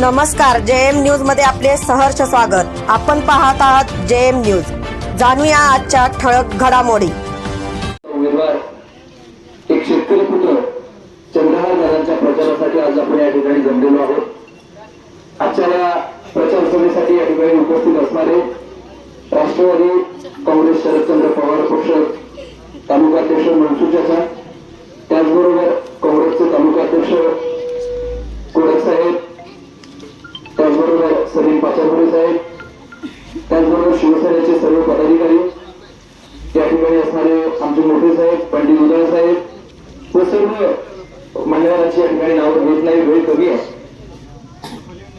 नमस्कार जे एम न्यूजमध्ये आपले सहर्ष स्वागत. आपण पाहत आहात जे एम न्यूज. जाणूया आजच्या ठळक घडामोडी. उमेदवार एक शेतकरी पुत्र चंद्रहार दादांच्या प्रचारासाठी आज आपण या ठिकाणी जमलेलो आहोत. आजच्या या प्रचार सभेसाठी या ठिकाणी उपस्थित असणारे राष्ट्रवादी काँग्रेस शरदचंद्र पवार पक्ष तालुकाध्यक्ष मनसू त्याचबरोबर काँग्रेसचे तालुकाध्यक्ष कोडक साहेब सलीम पाचापुरे साहेब त्याचबरोबर शिवसेनेचे सर्व पदाधिकारी या ठिकाणी असणारे आमचे मोठे साहेब पंडित उदय साहेब व सर्व मंडळाची या ठिकाणी नावं घेत नाही वेळ कमी आहे.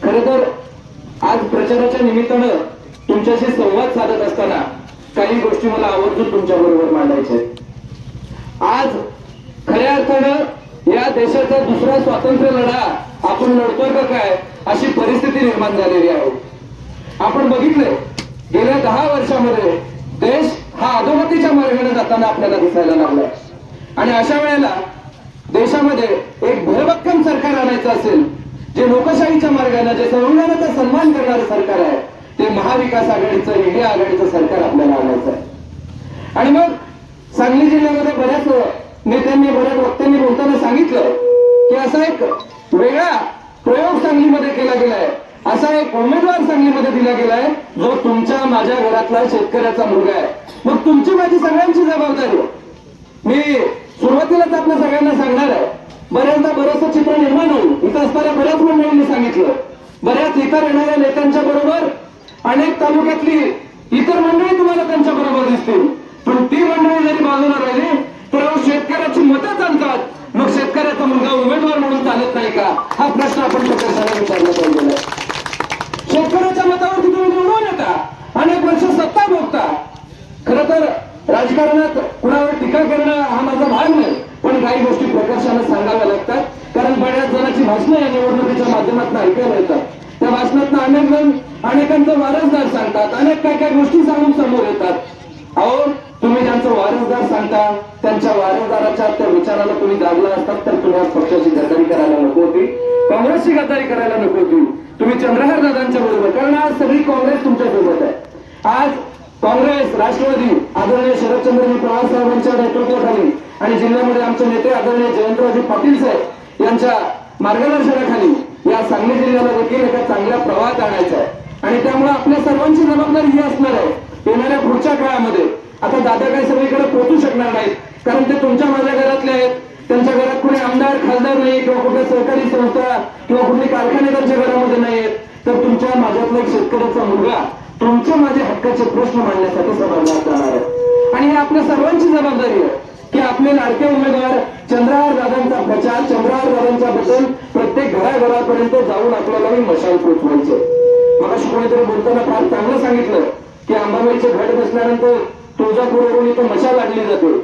खर तर आज प्रचाराच्या निमित्तानं तुमच्याशी संवाद साधत असताना काही गोष्टी मला आवर्जून तुमच्या बरोबर मांडायच्या आहेत. आज खऱ्या अर्थानं या देशाचा दुसरा स्वातंत्र्य लढा आपण लढतोय का काय? अशी परिस्थिती निर्माण झालेली आहे. आपण बघितलंय गेल्या दहा वर्षामध्ये देश हा अधोगतीच्या मार्गाने जाताना आपल्याला दिसायला लागलाय. आणि अशा वेळेला देशामध्ये एक भरभक्कम सरकार आणायचं असेल जे लोकशाहीच्या मार्गाने जे संविधानाचा सन्मान करणारं सरकार आहे ते महाविकास आघाडीचं इंडिया आघाडीचं सरकार घरातला शेतकऱ्याचा मुलगा आहे. मग तुमची माझी सगळ्यांची जबाबदारी मी सुरुवातीलाच आपल्या सगळ्यांना सांगणार आहे. बऱ्याचदा बरंचसं चित्र निर्माण होईल. इथं असणाऱ्या बऱ्याच मंडळींनी सांगितलं. बऱ्याच इतर येणाऱ्या नेत्यांच्या बरोबर अनेक तालुक्यातली इतर मंडळी तुम्हाला त्यांच्या बरोबर दिसतील. पण ती मंडळी जरी बाजूला राहिली तर शेतकऱ्याची मतं चालतात. मग शेतकऱ्याचा मुलगा उमेदवार म्हणून चालत नाही का? हा प्रश्न आपण प्रकर्षाने विचारला पाहिजे शेतकऱ्याच्या मतावरती तुम्ही निवडून येता अनेक वर्ष सत्ता भोगता खर तर राजकारणात कुणावर टीका करणं हा माझा भाग नाही. पण काही गोष्टी प्रकर्षाने सांगाव्या लागतात. कारण बऱ्याच जणांची भाषणं या निवडणुकीच्या माध्यमातून ऐकायला येतात. त्या भाषणात अनेक जण अनेकांचं वारसदार सांगतात. अनेक काय काय गोष्टी सांगून समोर येतात. अहो तुम्ही ज्यांचं वारसदार सांगता त्यांच्या वारसदाराच्या त्या विचाराला तुम्ही जागला असतात तर तुम्हाला आज पक्षाची गद्दारी करायला नको होती. काँग्रेसची गद्दारी करायला नको होती. तुम्ही चंद्रहार दादांच्या बरोबर कारण आज सगळी काँग्रेस तुमच्यासोबत आहे. आज काँग्रेस राष्ट्रवादी आदरणीय शरदचंद्रजी पवार साहेबांच्या नेतृत्वाखाली आणि जिल्ह्यामध्ये आमचे नेते आदरणीय जयंतरावजी पाटील साहेब यांच्या मार्गदर्शनाखाली या सांगली जिल्ह्याला देखील एका चांगल्या प्रवाहात आणायचा आहे. आणि त्यामुळे आपल्या सर्वांची जबाबदारी ही असणार आहे. येणाऱ्या पुढच्या काळामध्ये आता दादा काही सगळीकडे पोहोचू शकणार नाहीत. कारण ते तुमच्या माझ्या घरातले आहेत. त्यांच्या घरात कुणी आमदार खासदार नाही किंवा कुठल्या सहकारी संस्था किंवा कुठले कारखाने त्यांच्या घरामध्ये नाही आहेत. तर तुमच्या माझ्यातला एक शेतकऱ्याचा मुलगा तुमचे माझे हक्काचे प्रश्न मांडण्यासाठी सभागृहात जाणार आहे. आणि हे आपल्या सर्वांची जबाबदारी आहे की आपले लाडके उमेदवार चंद्रहार दादांचा प्रचार चंद्रहार दादांच्या बद्दल प्रत्येक घराघरापर्यंत जाऊन आपल्याला ही मशाल पोचवायचे. मला कोणीतरी बोलताना फार चांगलं सांगितलं की अंबाबाईचे घट बसल्यानंतर तुळजापूरवरून इथं मशाल लागली जाते.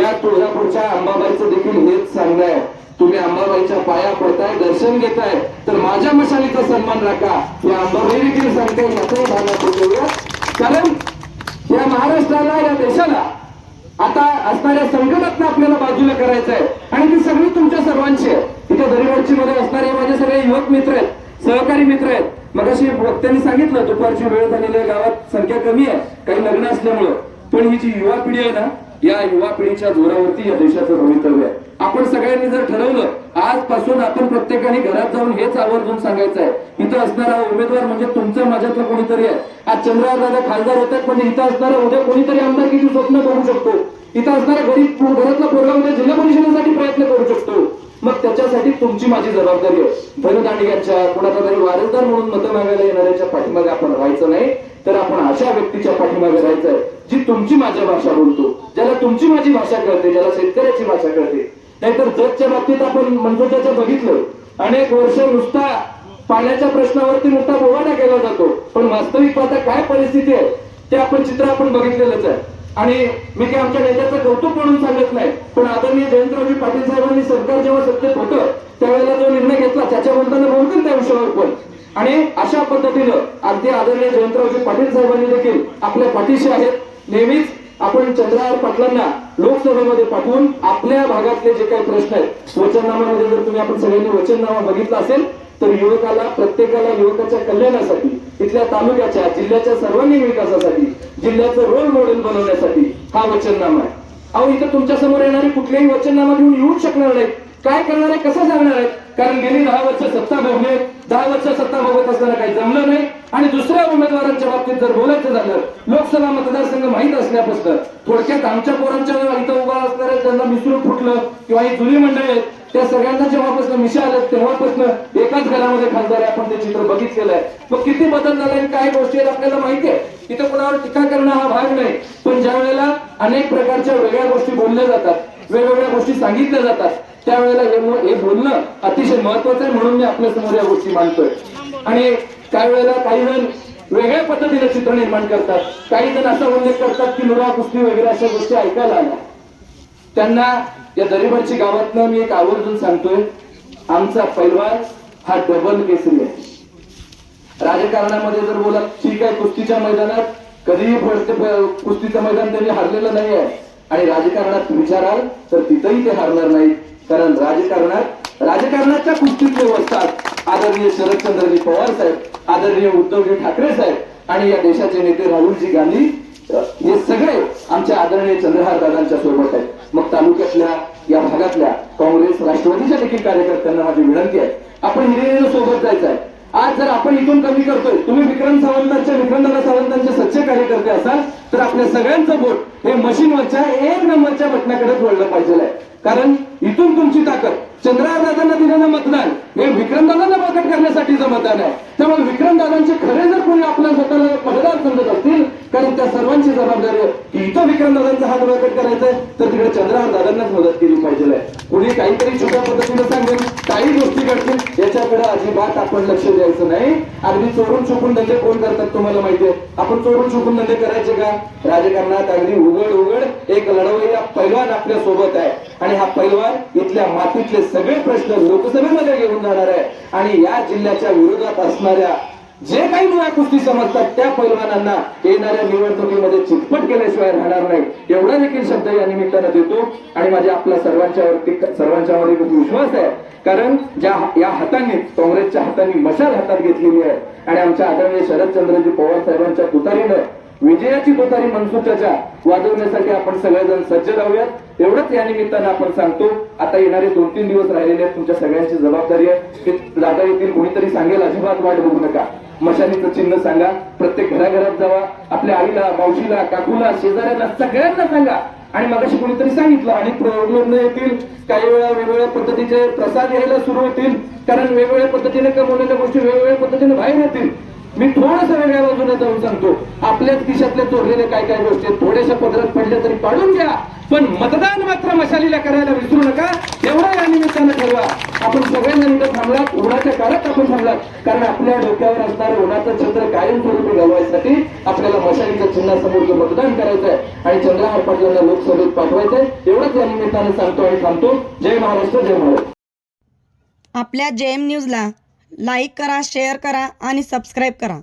या तुळजापूरच्या अंबाबाईचं देखील हेच सांगणं आहे. तुम्ही अंबाबाईच्या पाया पडताय दर्शन घेताय तर माझ्या मशालीचा सन्मान राखा या अंबाबाई देखील सांगते याचाही भावना करूया कारण या महाराष्ट्राला या देशाला आता असणाऱ्या संकटातनं आपल्याला बाजूला करायचं आहे आणि ती सगळी तुमच्या सर्वांची आहे. इथे दरीवडची मध्ये असणारे माझे सगळे युवक मित्र आहेत सहकारी मित्र आहेत. मग अशी वक्त्यांनी सांगितलं दुपारची वेळ झालेली गावात संख्या कमी आहे काही लग्न असल्यामुळं. पण ही जी युवा पिढी आहे ना या युवा पिढीच्या जोरावरती या देशाचं भवितव्य आहे. आपण सगळ्यांनी जर ठरवलं आजपासून आपण प्रत्येकाने घरात जाऊन हेच आवर्जून सांगायचं आहे. इथं असणारा उमेदवार म्हणजे तुमचं माझ्यातलं कोणीतरी आहे. आज चंद्रहार दादा खासदार होतात म्हणजे इथं असणारा उद्या कोणीतरी आमदारकीची स्वप्न बघू शकतो. इथं असणारा गरीब घरातला पोरगा उद्या जिल्हा परिषदेसाठी प्रयत्न करू शकतो. मग त्याच्यासाठी तुमची माझी जबाबदारी आहे. धनदांडियांच्या कुणाचा तरी वारसदार म्हणून मतं मागायला येणाऱ्याच्या पाठीमागे आपण राहायचं नाही. तर आपण अशा व्यक्तीच्या पाठीमागे राहायचंय जी तुमची माझ्या भाषा बोलतो ज्याला तुमची माझी भाषा कळते ज्याला शेतकऱ्याची भाषा कळते. नाहीतर जगच्या बाबतीत आपण मनोजाचं बघितलं अनेक वर्ष नुसता पाण्याच्या प्रश्नावरती नुसता बोवाटा केला जातो. पण वास्तविक पाहता काय परिस्थिती आहे ते आपण चित्र आपण बघितलेलंच आहे. आणि मी काही आमच्या नेत्याचं कौतुक म्हणून सांगत नाही पण आदरणीय जयंतरावजी पाटील साहेबांनी सरकार जेव्हा सत्तेत होतं त्यावेळेला जो निर्णय घेतला त्याच्या बोलताना बोलतील त्या विषयावर पण. आणि अशा पद्धतीनं अगदी आदरणीय जयंतरावजी पाटील साहेबांनी देखील आपल्या पाठीशी आहेत. नेहमीच आपण चंद्रहार पाटलांना लोकसभेमध्ये पाठवून आपल्या भागातले जे काही प्रश्न आहेत वचननाम्यामध्ये जर तुम्ही आपण सगळ्यांनी वचननामा बघितला असेल तर युवकाला प्रत्येकाला युवकाच्या कल्याणासाठी इथल्या तालुक्याच्या जिल्ह्याच्या सर्वांगीण विकासासाठी जिल्ह्याचं रोल मॉडेल बनवण्यासाठी हा वचननामा आहे. अहो इथं तुमच्यासमोर येणारी कुठल्याही वचननामा घेऊन येऊ शकणार नाही काय करणार आहे कसं सांगणार आहे कारण गेली दहा वर्ष सत्ता भोगले दहा वर्ष सत्ता बघत असताना काही जमलं नाही. आणि दुसऱ्या उमेदवारांच्या बाबतीत जर बोलायचं झालं लोकसभा मतदारसंघ माहीत असल्यापासून थोडक्यात आमच्या पोरांच्या इथं उभा असणाऱ्या ज्यांना मिसळून फुटलं किंवा ही जुनी मंडळी आहेत त्या सगळ्यांना जेव्हापासून मिशा आल्या तेव्हापासून एकाच घरामध्ये खासदार आहे. आपण ते चित्र बघितलेलं आहे. मग किती बदल झालाय आणि काय गोष्टी आहेत आपल्याला माहिती आहे? इथं कोणावर टीका करणं हा भाग नाही. पण ज्या वेळेला अनेक प्रकारच्या वेगळ्या गोष्टी बोलल्या जातात वेगवेगळ्या गोष्टी सांगितल्या जातात त्यावेळेला हे हे बोलणं अतिशय महत्वाचं आहे म्हणून मी आपल्यासमोर या गोष्टी मांडतोय. आणि काही वेळेला काही जण वेगळ्या पद्धतीने चित्र निर्माण करतात. काही जण असा उल्लेख करतात की मुरा कुस्ती वगैरे अशा गोष्टी ऐकायला आल्या. त्यांना या दरीबरची गावातनं मी एक आवर्जून सांगतोय. आमचा पैलवान हा डबल केसरी आहे. राजकारणामध्ये जर बोला ठीक आहे कुस्तीच्या मैदानात कधीही पडते कुस्तीचं मैदान त्यांनी हरलेलं नाही आहे. आणि राजकारणात विचाराल तर तिथंही ते हारणार नाही कारण राजकारणात राजकारणाच्या कुस्तीत वसतात आदरणीय शरदचंद्रजी पवार साहेब आदरणीय उद्धवजी ठाकरे साहेब आणि या देशाचे नेते राहुलजी गांधी हे सगळे आमच्या आदरणीय चंद्रहार दादांच्या सोबत आहेत. मग तालुक्यातल्या या भागातल्या काँग्रेस राष्ट्रवादीच्या देखील कार्यकर्त्यांना माझी विनंती आहे. आपण हिरे सोबत जायचं आहे. आज जर आपण इथून कमी करतोय तुम्ही विक्रम सावंतांच्या विक्रमदादा सावंतांचे सच्चे कार्यकर्ते असाल तर आपल्या सगळ्यांचं बोट हे मशीनवरच्या एक नंबरच्या बटनाकडेच वळलं पाहिजे कारण इथून तुमची ताकद चंद्रदादांना दिलेलं मतदान हे विक्रमदादांना बळकट करण्यासाठीचं मतदान आहे. त्यामुळे विक्रमदादांचे खरे जर कोणी आपल्या स्वतःला मतदार समजत असतील कारण त्या सर्वांची जबाबदारी आहे की इथं विक्रमदादांचा हात बळकट करायचा तर तिकडे चंद्रहार दादांनाच मदत केली पाहिजे कुणी काहीतरी छोट्या पद्धतीने सांगेल काही गोष्टी घडतील याच्याकडे अजिबात आपण लक्ष द्यायचं नाही. अगदी चोरून चुकून धंदे कोण करतात तुम्हाला माहितीये आपण चोरून चुकून धंदे करायचे का? राजकारणात अगदी उघड उघड एक लढवलेला पैलवान आपल्यासोबत आहे. आणि हा पैलवान इथल्या मातीतले सगळे प्रश्न लोकसभेमध्ये घेऊन जाणार आहे. आणि या जिल्ह्याच्या विरोधात असणाऱ्या जे काही मुळा कुस्ती समजतात त्या पैलवानांना येणाऱ्या निवडणुकीमध्ये चितपट केल्याशिवाय राहणार नाही. एवढा देखील शब्द या निमित्तानं देतो. आणि माझ्या आपल्या सर्वांच्यावरती सर्वांच्यावर एक विश्वास आहे. कारण ज्या या हातांनी काँग्रेसच्या हातांनी मशाल हातात घेतलेली आहे. आणि आमच्या आदरणीय शरदचंद्रजी पवार साहेबांच्या तुतारीनं विजयाची तुतारी मनसुखाच्या वाजवण्यासाठी आपण सगळेजण सज्ज राहूयात. एवढंच या निमित्तानं आपण सांगतो. आता येणारे दोन तीन दिवस राहिलेले आहेत. तुमच्या सगळ्यांची जबाबदारी आहे. की दादा येतील कोणीतरी सांगेल अजिबात वाट बघू नका. मशालीचं चिन्ह सांगा. प्रत्येक घराघरात जावा. आपल्या आईला मावशीला काकूला शेजाऱ्याला सगळ्यांना सांगा. आणि मगाशी कोणीतरी सांगितलं आणि प्रॉब्लेम येतील. काही वेळा वेगवेगळ्या पद्धतीचे प्रसाद यायला सुरू होतील. कारण वेगवेगळ्या पद्धतीने कमवलेल्या गोष्टी वेगवेगळ्या पद्धतीने बाहेर येतील. मी थोडस वेगळ्या बाजूने जाऊन सांगतो. आपल्याच खिशातल्या चोरलेले काय काय गोष्टी थोड्याशा पदरात पडल्या तरी काढून घ्या पण मतदान मात्र मशालीला करायला विसरू नका. एवढं या निमित्तानं ठरवा. आपण सगळ्यांना इथं थांबलात. उन्हाच्या काळात कारण आपल्या डोक्यावर असणारं उन्हाचं छत्र कायमस्वरूपी घालवायसाठी आपल्याला मशालीच्या चिन्हासमोर मतदान करायचं आहे आणि चंद्रहार पाटलांना लोकसभेत पाठवायचंय. एवढंच या निमित्तानं सांगतो आणि थांबतो. जय महाराष्ट्र जय महाराष्ट्र आपल्या जे एम न्यूजला लाईक करा शेअर करा आणि सबस्क्राईब करा.